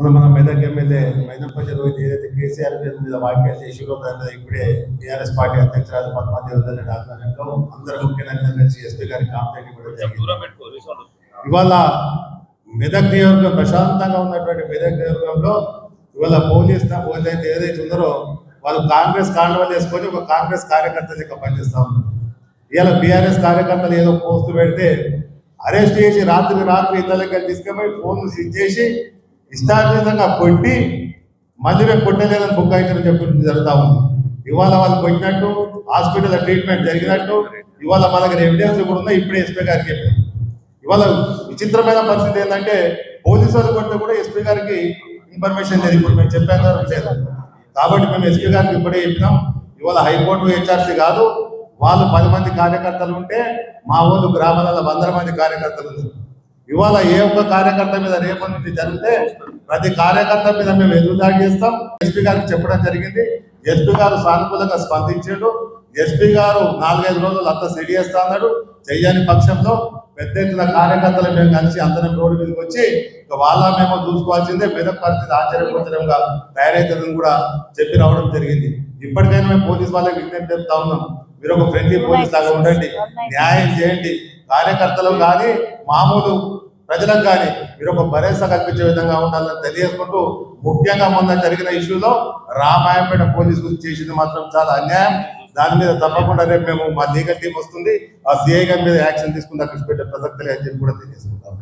మన మన మెదక్ ఎమ్మెల్యే మైనంపల్లి రోహిత్ ఏదైతే కేసీఆర్ గారి మీద వ్యాఖ్యలు చేసిరో దాని మీద ఇప్పుడే టీఆర్ఎస్ పార్టీ అధ్యక్షురాలు పద్మాదేవి రెడ్డి ఆధ్వర్యంలో అందరూ ముఖ్యమంత్రి ఎస్పీ గారికి కాంప్లైంట్ ఇవ్వడం. ఇవాళ మెదక్ నియోజకవర్గం ప్రశాంతంగా ఉన్నటువంటి మెదక్ నియోజకవర్గంలో ఇవాళ పోలీస్ పోలీస్ ఏదైతే ఉందరో వాళ్ళు కాంగ్రెస్ కాండవాలు వేసుకొని ఒక కాంగ్రెస్ కార్యకర్త లెక్క పనిచేస్తా ఉన్నారు ఇవాళ బీఆర్ఎస్ కార్యకర్తలు ఏదో పోస్ట్ పెడితే అరెస్ట్ చేసి రాత్రి రాత్రి ఇళ్ళకి తీసుకుపోయి ఫోన్లు సీజ్ చేసి ఇష్టానుసారంగా కొట్టి మళ్ళీ కొట్టలేదని బుక్ అవుతారని జరుగుతూ ఉంది. ఇవాళ వాళ్ళు కొట్టినట్టు హాస్పిటల్ ట్రీట్మెంట్ జరిగినట్టు ఇవాళ మన దగ్గర ఎవిడెన్స్ కూడా ఉన్నాయి ఇప్పుడే ఎస్పీ గారికి చెప్పారు. ఇవాళ విచిత్రమైన పరిస్థితి ఏంటంటే పోలీసు వాళ్ళు కొడితే కూడా ఎస్పీ గారికి ఇన్ఫర్మేషన్ లేదు ఇప్పుడు మేము చెప్పాను లేదు. కాబట్టి మేము ఎస్పీ గారికి ఇప్పుడే చెప్పినాం ఇవాళ హైకోర్టు హెచ్ఆర్సీ కాదు వాళ్ళు పది మంది కార్యకర్తలు ఉంటే మా ఊళ్ళు గ్రామాలలో వందల మంది కార్యకర్తలు ఉన్నారు. ఇవాళ ఏ ఒక్క కార్యకర్త మీద రేపటి నుంచి జరిగితే ప్రతి కార్యకర్త మీద మేము ఎదురుదాడి చేస్తాం? ఎస్పీ గారికి చెప్పడం జరిగింది. ఎస్పీ గారు సానుకూలంగా స్పందించాడు. ఎస్పీ గారు నాలుగైదు రోజులు అంతా సెడి చేస్తా అన్నాడు చెయ్యని పక్షంలో పెద్ద ఎత్తున కార్యకర్తలు మేము కలిసి అందరం రోడ్డు మీదకి వచ్చి ఇక వాళ్ళ మేము చూసుకోవాల్సిందే. మెదక్ పరిస్థితి ఆశ్చర్యపరచడంగా తయారైతుందని కూడా చెప్పి రావడం జరిగింది. ఇప్పటికైనా మేము పోలీస్ వాళ్ళకి విజ్ఞప్తి చెప్తా ఉన్నాం. మీరు ఒక ఫ్రెండ్లీ పోలీస్ లాగా ఉండండి. న్యాయం చేయండి. కార్యకర్తలు కానీ మామూలు ప్రజలకు కానీ మీరు ఒక భరోసా కల్పించే విధంగా ఉండాలని తెలియజేసుకుంటూ ముఖ్యంగా మొన్న జరిగిన ఇష్యూలో రామాయంపేట పోలీస్ గురించి చేసింది మాత్రం చాలా అన్యాయం. దాని మీద తప్పకుండా రేపు మేము మా లీగల్ టీం వస్తుంది. ఆ సిఐ గారి మీద యాక్షన్ తీసుకుని అక్కడ పెట్టే ప్రసక్తి లేదని చెప్పి కూడా తెలియజేసుకుంటాం.